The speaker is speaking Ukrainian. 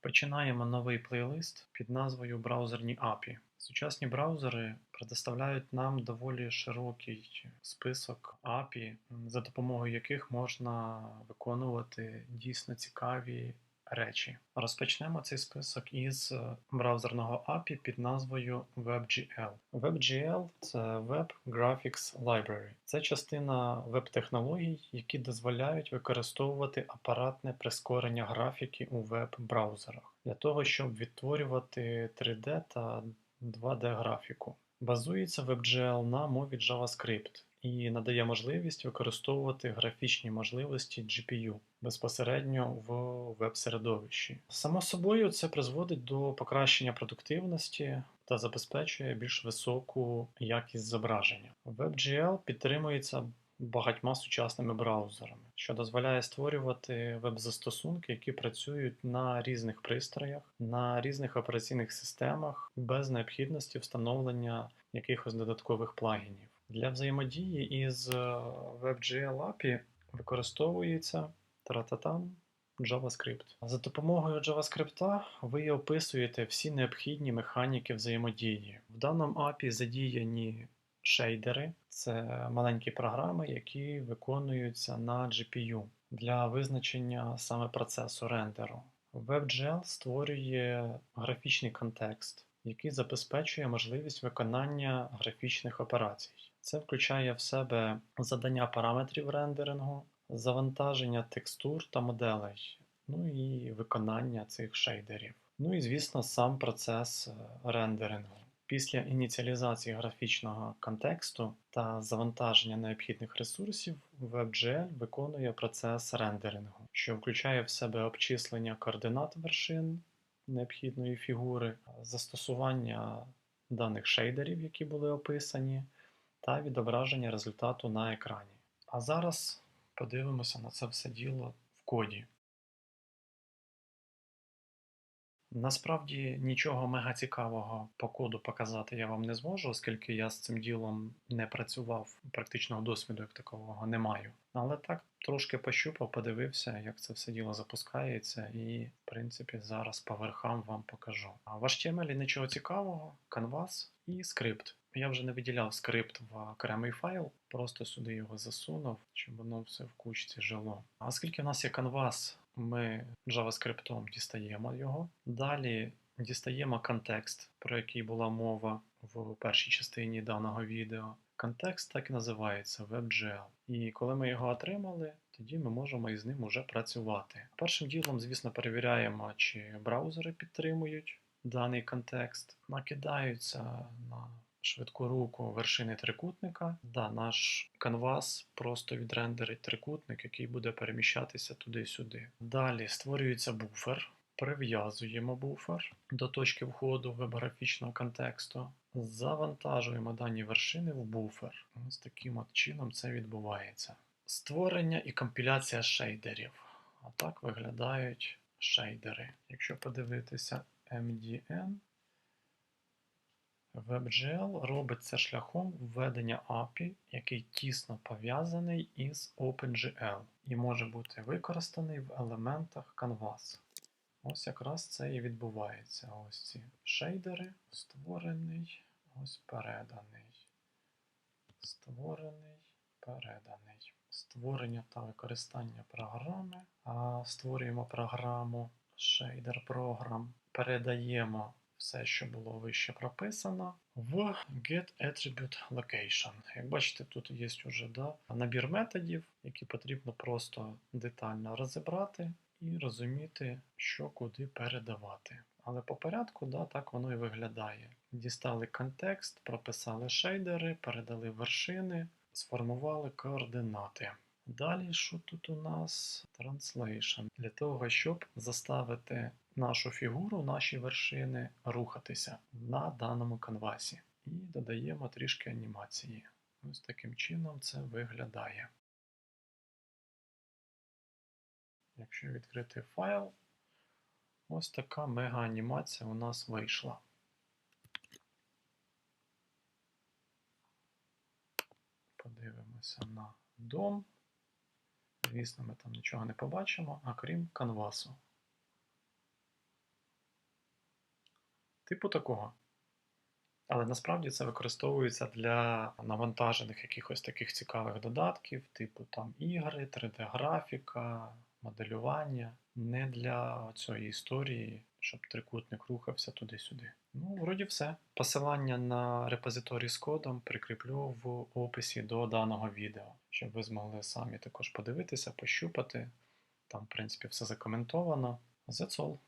Починаємо новий плейлист під назвою Браузерні API. Сучасні браузери предоставляють нам доволі широкий список API, за допомогою яких можна виконувати дійсно цікаві речі. Розпочнемо цей список із браузерного API під назвою WebGL. WebGL це Web Graphics Library. Це частина веб-технологій, які дозволяють використовувати апаратне прискорення графіки у веб-браузерах для того, щоб відтворювати 3D та 2D графіку. Базується WebGL на мові JavaScript і надає можливість використовувати графічні можливості GPU безпосередньо в веб-середовищі. Само собою, це призводить до покращення продуктивності та забезпечує більш високу якість зображення. WebGL підтримується багатьма сучасними браузерами, що дозволяє створювати веб-застосунки, які працюють на різних пристроях, на різних операційних системах без необхідності встановлення якихось додаткових плагінів. Для взаємодії із WebGL API використовується трататам JavaScript. За допомогою JavaScript ви описуєте всі необхідні механіки взаємодії. В даному API задіяні шейдери це маленькі програми, які виконуються на GPU для визначення саме процесу рендеру. WebGL створює графічний контекст, який забезпечує можливість виконання графічних операцій. Це включає в себе задання параметрів рендерингу, завантаження текстур та моделей, ну і виконання цих шейдерів. Ну і, звісно, сам процес рендерингу. Після ініціалізації графічного контексту та завантаження необхідних ресурсів WebGL виконує процес рендерингу, що включає в себе обчислення координат вершин необхідної фігури, застосування даних шейдерів, які були описані, та відображення результату на екрані. А зараз подивимося на це все діло в коді. Насправді нічого мега цікавого по коду показати я вам не зможу, оскільки я з цим ділом не працював, практичного досвіду як такового не маю. Але так трошки пощупав, подивився, як це все діло запускається, і, в принципі, зараз по верхам вам покажу. А в HTML нічого цікавого, канвас і скрипт. Я вже не виділяв скрипт в окремий файл, просто сюди його засунув, щоб воно все в кучці жило. А оскільки в нас є канвас, ми JavaScript дістаємо його. Далі дістаємо контекст, про який була мова в першій частині даного відео. Контекст так і називається WebGL. І коли ми його отримали, тоді ми можемо із ним уже працювати. Першим ділом, звісно, перевіряємо, чи браузери підтримують даний контекст, накидаються на швидку руку вершини трикутника. Да, Наш канвас просто відрендерить трикутник, який буде переміщатися туди-сюди. Далі створюється буфер. Прив'язуємо буфер до точки входу веб-графічного контексту, завантажуємо дані вершини в буфер. Ось таким от чином це відбувається. Створення і компіляція шейдерів. А так виглядають шейдери. Якщо подивитися MDN, WebGL робить це шляхом введення API, який тісно пов'язаний із OpenGL і може бути використаний в елементах Canvas. Ось якраз це і відбувається. Ось ці шейдери, створений, ось переданий. Створений, переданий. Створення та використання програми. Створюємо програму Shader Program, передаємо все, що було вище прописано, в GetAttributeLocation. Як бачите, тут є вже да, набір методів, які потрібно просто детально розібрати і розуміти, що куди передавати. Але по порядку, да, так воно і виглядає. Дістали контекст, прописали шейдери, передали вершини, сформували координати. Далі, що тут у нас? Translation. Для того, щоб заставити нашу фігуру, наші вершини рухатися на даному канвасі. І додаємо трішки анімації. Ось таким чином це виглядає. Якщо відкрити файл, ось така мега-анімація у нас вийшла. Подивимося на дом. Звісно, ми там нічого не побачимо, а крім канвасу. Типу такого. Але насправді це використовується для навантажених якихось таких цікавих додатків, типу там ігри, 3D-графіка, моделювання, не для цієї історії, щоб трикутник рухався туди-сюди. Ну, вроді все. Посилання на репозиторій з кодом прикріплю в описі до даного відео, щоб ви змогли самі також подивитися, пощупати. Там, в принципі, все закоментовано. That's all.